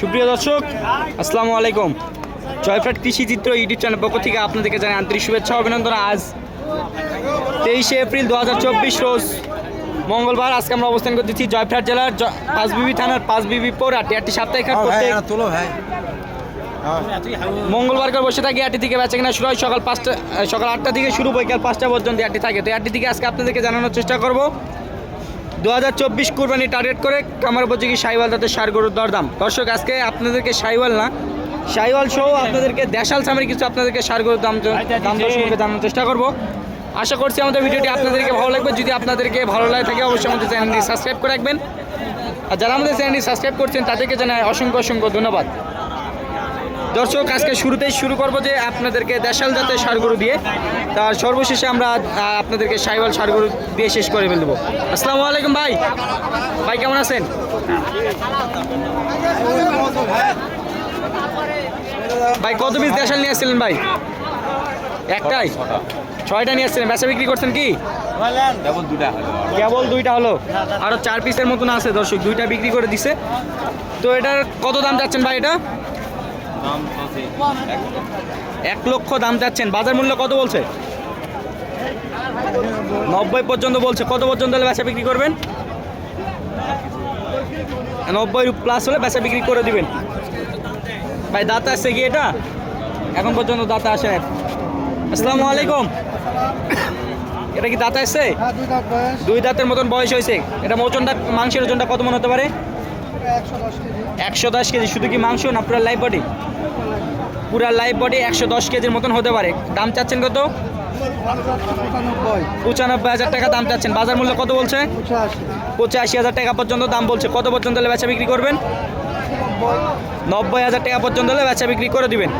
সুপ্রিয় দর্শক আসসালামু আলাইকুম। জয়ফ্রাট কৃষি চিত্র ইউটিউব চ্যানেল পক্ষ থেকে আপনাদেরকে জানাই আন্তরিক শুভেচ্ছা অভিনন্দন। আজ তেইশে এপ্রিল দু হাজার চব্বিশ রোজ মঙ্গলবার আজকে আমরা অবস্থান করতেছি জয়ফ্রাট জেলার পাঁচবিবি থানার পাঁচবিবি পৌরাটি একটি সাপ্তাহিক হাট প্রত্যেক তোলো ভাই মঙ্গলবার করে বসে থাকি আটটি থেকে বেচে কিনা শুরু হয় সকাল পাঁচটা সকাল আটটা থেকে শুরু বৈকাল পাঁচটা পর্যন্ত আটটি থাকে। তো আটটি থেকে আজকে আপনাদেরকে জানানোর চেষ্টা করব। দু হাজার চব্বিশ কুরবানি টার্গেট করে কামার উপযোগী সাইওয়াল তাদের সার গরুর দরদাম। দর্শক আজকে আপনাদেরকে সাইওয়াল না সাইওয়াল সহ আপনাদেরকে দেশাল সামের কিছু আপনাদেরকে সার গরুর দাম দাম দর সম্পর্কে জানানোর চেষ্টা করব। আশা করছি আমাদের ভিডিওটি আপনাদেরকে ভালো লাগবে। যদি আপনাদেরকে ভালো লাগে থাকে অবশ্যই আমাদের চ্যানেলটি সাবস্ক্রাইব করে রাখবেন। আর যারা আমাদের চ্যানেলটি সাবস্ক্রাইব করছেন তাদেরকে জানাই অসংখ্য অসংখ্য ধন্যবাদ। দর্শক, আজকে শুরুতেই শুরু করব যে আপনাদেরকে দেশাল জাতের সারগরু দিয়ে। তার সর্বশেষে আমরা আপনাদেরকে সাইওয়াল সারগরু দিয়ে শেষ করে ফেলব। আসসালামু আলাইকুম ভাই। ভাই, কেমন আছেন? ভাই, কত পিস দেশাল নিয়ে আসছিলেন ভাই? একটাই? ছয়টা নিয়ে আসছিলেন। বেচা বিক্রি করছেন কি? কেবল দুইটা হলো। আরও চার পিসের মতন আছে দর্শক, দুইটা বিক্রি করে দিছে। তো এটার কত দাম চাচ্ছেন ভাই এটা? এক লক্ষ দাম চাচ্ছেন। বাজার মূল্য কত বলছে? নব্বই পর্যন্ত বলছে। কত পর্যন্ত হলে বেচা বিক্রি করবেন? নব্বই প্লাস হলে বেচা বিক্রি করে দিবেন। ভাই, দাঁত আসছে কি এটা? এখন পর্যন্ত দাঁত আসে আসসালামু আলাইকুম। এটা কি দাঁত আসছে? দুই দাঁতের মতন বয়স হয়েছে। এটা ওজনটা মাংসের ওজনটা কত মনে হতে পারে? একশো দশ কেজি। শুধু কি মাংস না পুরা লাইভ বডি পুরা লাইভ বডি একশো দশ কেজির মতন হতে পারে। দাম চাচ্ছেন কত? পঁচানব্বই হাজার টাকা দাম চাচ্ছেন। বাজার মূল্য কত বলছে? পঁচাশি হাজার টাকা পর্যন্ত দাম বলছে। কত পর্যন্ত হলে বেচা বিক্রি করবেন? নব্বই হাজার টাকা পর্যন্ত হলে বেচা বিক্রি করে দিবেন।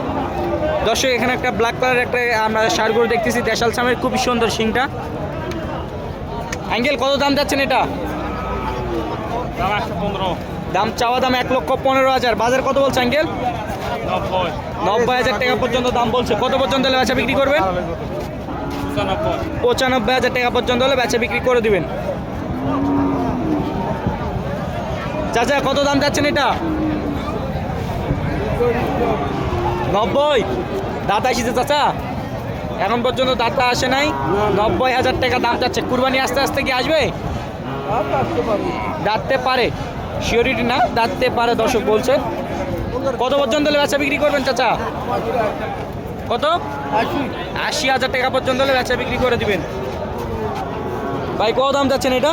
দর্শক এখানে একটা ব্ল্যাক কালার একটা আমরা সার গরু দেখতেছি। দেশাল সামের খুবই সুন্দর শিংটা অ্যাঙ্গেল কত দাম যাচ্ছেন এটা? দাম দাম চাওয়া দাম এক লক্ষ পনেরো হাজার। বাজার কত বলছে অ্যাঙ্গেল? নব্বই হাজার টাকা পর্যন্ত দাম বলছে। কত পর্যন্ত হলে বেচা বিক্রি করবেন? পঁচানব্বই হাজার টাকা পর্যন্ত হলে বেচা বিক্রি করে দিবেন। চাচা, কত দাম যাচ্ছেন এটা? নব্বই। দাঁত আসিছে চাচা। এখন পর্যন্ত দাঁতা আসে নাই। নব্বই হাজার টাকা দাম যাচ্ছে কুরবানি আস্তে আস্তে কি আসবে? দাঁততে পারে। শিওরিটি না, দাঁততে পারে, দর্শক বলছে। কত পর্যন্ত বেচা বিক্রি করবেন চাচা? কত? আশি হাজার টাকা পর্যন্ত হলে বেচা বিক্রি করে দিবেন। ভাই কত দাম যাচ্ছেন এটা?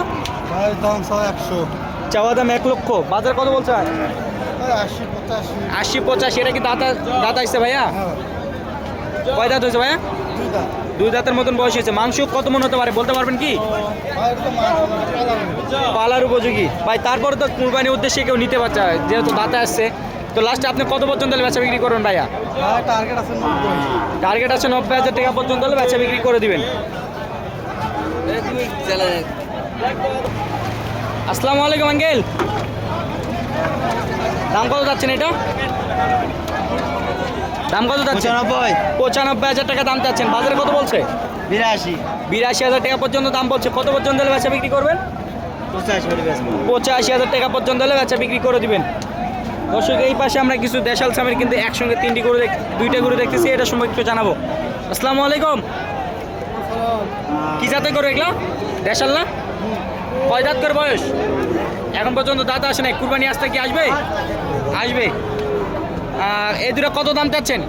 দাম একশো। চাওয়া দাম এক লক্ষ। বাজার কত বলছে? আশি পঁচাশি। এটা কি দাঁতা দাঁত আসছে ভাইয়া? হ্যাঁ। কয় দাঁত হয়েছে ভাইয়া? দুই দাঁত। দাঁতের মতন বয়স হয়েছে। মাংস কত মন হতে পারে বলতে পারবেন কি? পালার উপযোগী। ভাই তারপরে তো কুরবানির উদ্দেশ্যে কেউ নিতে পারছে যেহেতু দাঁতে আসছে। তো লাস্টে আপনি কত পর্যন্ত বেচা বিক্রি করবেন ভাইয়া? টার্গেট আছে নব্বই। হাজার টাকা পর্যন্ত হলে বেচা বিক্রি করে দিবেন। আসসালামু আলাইকুম আঙ্কেল। দাম কত যাচ্ছেন এটা? দাম কত যাচ্ছে? পঁচানব্বই। পঁচানব্বই হাজার টাকা দাম চাচ্ছেন বাজারে কত বলছে? বিরাশি। বিরাশি হাজার টাকা পর্যন্ত দাম বলছে। কত পর্যন্ত হলে বেচা বিক্রি করবেন? পঁচাশি পঁচাশি হাজার টাকা পর্যন্ত হলে বেচা বিক্রি করে দিবেন। দর্শক, এই পাশে আমরা কিছু দেশাল সামের কিন্তু একসঙ্গে তিনটি গরু দুইটা গরু দেখতেছি, এটা সম্পর্কে একটু জানাব। আসসালামু আলাইকুম। কি জাতে করো এগুলো? দেশাল না? কয় দাঁত করে বয়স? এখন পর্যন্ত দাঁত আসে নাই। কুরবানি আসতে কি আসবে? আসবে। এই দুটো কত দাম চাচ্ছেন?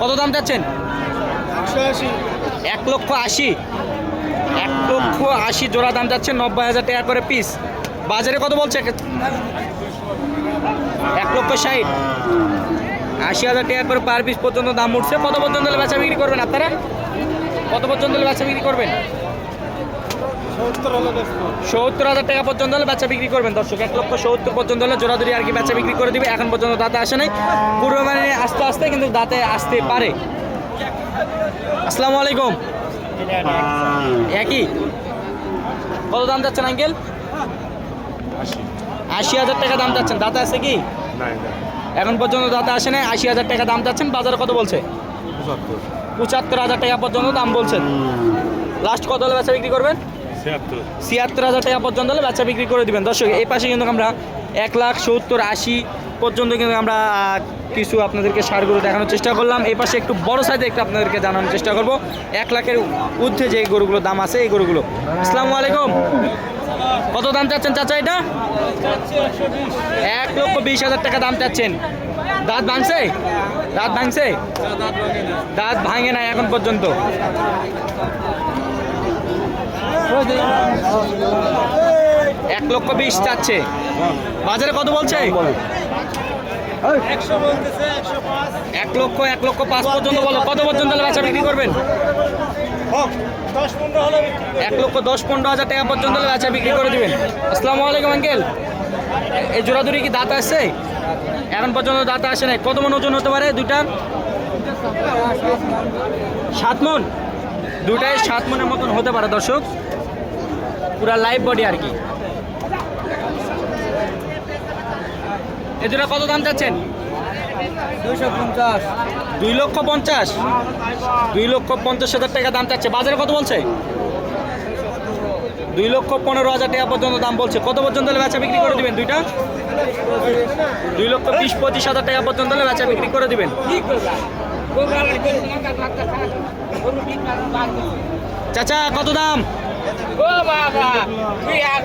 কত দাম চাচ্ছেন? এক লক্ষ আশি। এক লক্ষ আশি জোড়া দাম যাচ্ছে নব্বই হাজার টাকা করে পিস বাজারে কত বলছে? এক লক্ষ ষাট। আশি হাজার টাকা করে পার পিস পর্যন্ত দাম উঠছে। কত পর্যন্ত হলে বেচা বিক্রি করবেন আপনারা? কত পর্যন্ত হলে বেচা বিক্রি করবেন? সত্তর হাজার টাকা পর্যন্ত হলে বেচা বিক্রি করবেন। দর্শক এক লক্ষ সত্তর পর্যন্ত হলে জোড়াজোড়ি আর কি বেচা বিক্রি করে দিবে। এখন পর্যন্ত দাঁতে আসে নাই। মানে আস্তে আস্তে কিন্তু দাঁতে আসতে পারে। আসসালামু আলাইকুম। একই। কত দাম যাচ্ছেন আঙ্কেল? আশি হাজার টাকা দাম চাচ্ছেন দাঁতে আছে কি? এখন পর্যন্ত দাঁতে আসে নাই আশি হাজার টাকা দাম চাচ্ছেন বাজার কত বলছে? পঁচাত্তর। হাজার টাকা পর্যন্ত দাম বলছেন। লাস্ট কত হলে বেচা বিক্রি করবেন? ছিয়াত্তর। ছিয়াত্তর হাজার টাকা পর্যন্ত হলে বাচ্চা বিক্রি করে দিবেন। দর্শক এই পাশে কিন্তু আমরা এক লাখ সত্তর আশি পর্যন্ত কিন্তু আমরা কিছু আপনাদেরকে সারগুলো দেখানোর চেষ্টা করলাম। এই পাশে একটু বড় সাইজে একটু আপনাদেরকে জানানোর চেষ্টা করব। এক লাখের ঊর্ধ্বে যে গরুগুলোর দাম আছে, এই গরুগুলো। আসসালামু আলাইকুম। কত দাম চাচ্ছেন চাচা এটা? এক লক্ষ বিশ হাজার টাকা দাম চাচ্ছেন। দাঁত ভাঙছে? দাঁত ভাঙছে? দাঁত ভাঙে না এখন পর্যন্ত। এক লক্ষ বিশ চাচ্ছে। বাজারে কত বলছে একশো বলতেছে একশো পাঁচ এক লক্ষ এক লক্ষ পাঁচ পর্যন্ত বলো। কত পর্যন্ত বেচা বিক্রি করবেন? এক লক্ষ দশ পনেরো হাজার টাকা পর্যন্ত বেচা বিক্রি করে দিবেন। আসসালামু আলাইকুম আঙ্কেল। এই জোড়াদুরি কি দাঁত আসছে এখন পর্যন্ত দাঁত আসে নাই। কত মন ওজন হতে পারে দুটার সাত মন? দুটাই সাত মনের মতন হতে পারে দর্শক। পুরা লাইভ বডি আর কি। দুটা কত দাম চাচ্ছেন? দুই লক্ষ পঞ্চাশ। দুই লক্ষ পঞ্চাশ হাজার টাকা দাম চাচ্ছে। বাজারে কত বলছে? দুই লক্ষ পনেরো হাজার টাকা পর্যন্ত দাম বলছে। কত পর্যন্ত হলে বেচা বিক্রি করে দিবেন দুইটা? দুই লক্ষ বিশ পঁচিশ হাজার টাকা পর্যন্ত হলে বেচা বিক্রি করে দিবেন। চাচা কত দাম? ও বাবা তুই আর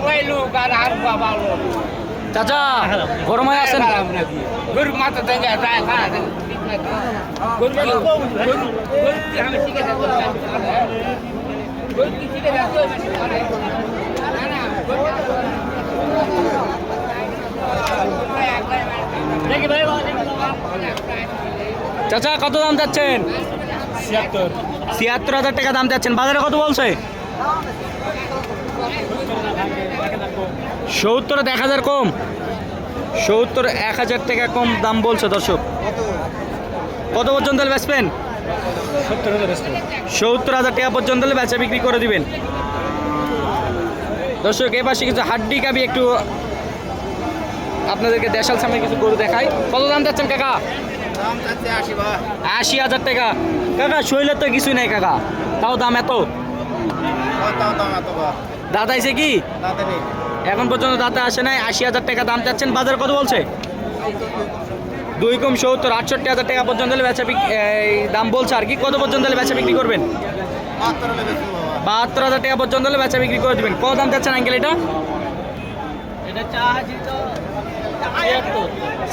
আর বাবা লোক। চাচা গরমে আছেন চাচা কত দাম চাচ্ছেন ছিয়াত্তর ছিয়াত্তর হাজার টাকা দাম চাচ্ছেন বাজারে কত বলছে সত্তর এক হাজার কম। সত্তর এক হাজার টাকা কম দাম বলছে দর্শক। কত পর্যন্ত বেচবেন? সত্তর হাজার টাকা পর্যন্ত হলে বেচা বিক্রি করে দিবেন। দর্শক এ পাশে কিছু হাড্ডি কাবি একটু আপনাদেরকে দেশাল সামনে কিছু গরু দেখাই। কত দাম চাচ্ছেন কাকা? আশি হাজার টাকা। কাকা শৈলের তো কিছুই নাই কাকা। তাও দাম এত? বা দাদা এসে কি? এখন পর্যন্ত দাদা আসে নাই আশি হাজার টাকা দাম চাচ্ছেন। বাজার কত বলছে? দুই কম সত্তর আটষট্টি হাজার টাকা পর্যন্ত হলে বেচা দাম বলছে আর কি। কত পর্যন্ত হলে বেচা বিক্রি করবেন? বাহাত্তর হাজার টাকা পর্যন্ত হলে বেচা বিক্রি করে দেবেন। কত দাম চাচ্ছেন আঙ্কেল এটা?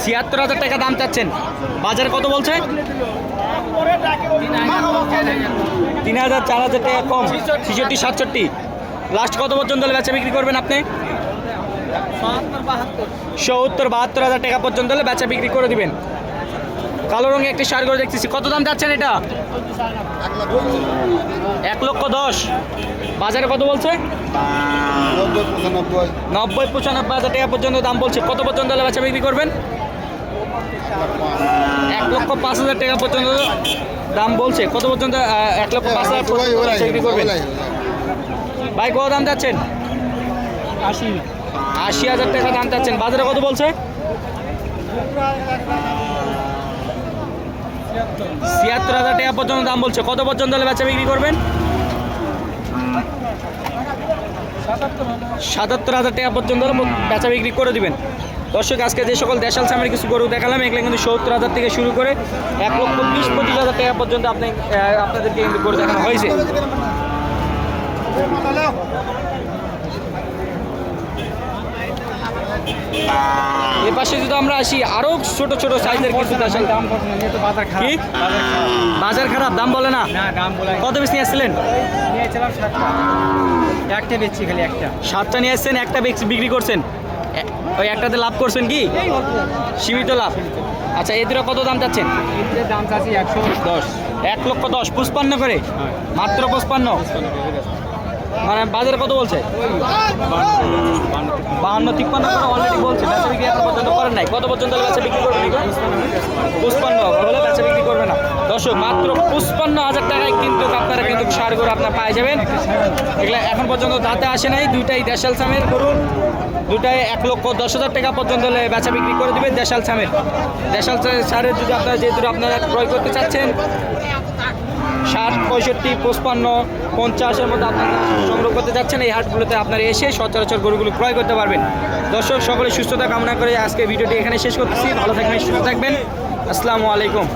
ছিয়াত্তর হাজার টাকা দাম চাচ্ছেন। বাজার কত বলছে? তিন হাজার চার হাজার টাকা কম। ছেষট্টি সাতষট্টি। লাস্ট কত পর্যন্ত হলে বেচা বিক্রি করবেন আপনি? সত্তর, বাহাত্তর হাজার টাকা পর্যন্ত হলে বেচা বিক্রি করে দিবেন। কালো রঙে একটি সার করে দেখতেছি। কত দাম যাচ্ছেন এটা? এক লক্ষ দশ। বাজারে কত বলছে? নব্বই, পঁচানব্বই হাজার টাকা পর্যন্ত দাম বলছে। কত পর্যন্ত হলে বেচা বিক্রি করবেন? এক লক্ষ পাঁচ হাজার টাকা পর্যন্ত দাম বলছে। কত পর্যন্ত এক লক্ষ পাঁচ হাজার বিক্রি করবেন? ভাই, কত দাম যাচ্ছেন আশি। আশি হাজার টাকা দাম চাচ্ছেন। বাজারে কত বলছে? ছিয়াত্তর হাজার টাকা পর্যন্ত দাম বলছে। কত পর্যন্ত হলে বেচা বিক্রি করবেন? সাতাত্তর হাজার টাকা পর্যন্ত বেচা বিক্রি করে দিবেন। দর্শক, আজকে যে সকল দেশাল সামের কিছু গরু দেখালাম, এগুলো কিন্তু সত্তর হাজার থেকে শুরু করে এক লক্ষ বিশ, পঁচিশ হাজার টাকা পর্যন্ত আপনি আপনাদেরকে কিন্তু গরু দেখানো হয়েছে। এ পাশে যদি আমরা আসি আরও ছোট ছোট সাইজের কিছু দাম বাজার খারাপ। বাজার খারাপ। দাম বলে না? দাম বলে কত বেশি নিয়ে আসছিলেন? নিয়েছিলাম সাতটা। একটা বেচছি খালি একটা। সাতটা নিয়ে আসছেন একটা বিক্রি করছেন। ওই একটাতে লাভ করছেন কি? সীমিত লাভ। আচ্ছা এ দুটো কত দাম চাচ্ছেন? দাম চাচ্ছি একশো দশ। এক লক্ষ দশ পুষ্পান্ন করে? মাত্র পুষ্পান্ন মানে বাজারে কত বলছে? বাহান্ন, তিপ্পান্ন করে অলরেডি বলছে, বেচা বিক্রি এখন পর্যন্ত করেন নাই। কত পর্যন্ত বেচা বিক্রি এগুলো? পুষ্পান্ন হলে বেচা বিক্রি করবে না? দর্শক, মাত্র পঁচপান্ন হাজার টাকায় কিন্তু আপনারা কিন্তু সার গরু আপনার পাই যাবেন। এগুলো এখন পর্যন্ত দাঁতে আসে নাই, দুইটাই দেশাল সামের গরু। দুটাই এক লক্ষ দশ হাজার টাকা পর্যন্ত হলে বেচা বিক্রি করে দেবেন দেশাল সামের দেশাল সারের যদি আপনারা যেহেতু আপনারা ক্রয় করতে চাচ্ছেন ষাট, পঁয়ষট্টি, পঁচপান্ন, পঞ্চাশের মতো আপনারা সংগ্রহ করতে যাচ্ছেন। এই হাটগুলোতে আপনারা এসে সচরাচর গরুগুলো ক্রয় করতে পারবেন। দর্শক, সকলে সুস্থতা কামনা করে আজকে ভিডিওটি এখানে শেষ করতেছি। ভালো থাকবেন, সুস্থ থাকবেন। আসসালামু আলাইকুম।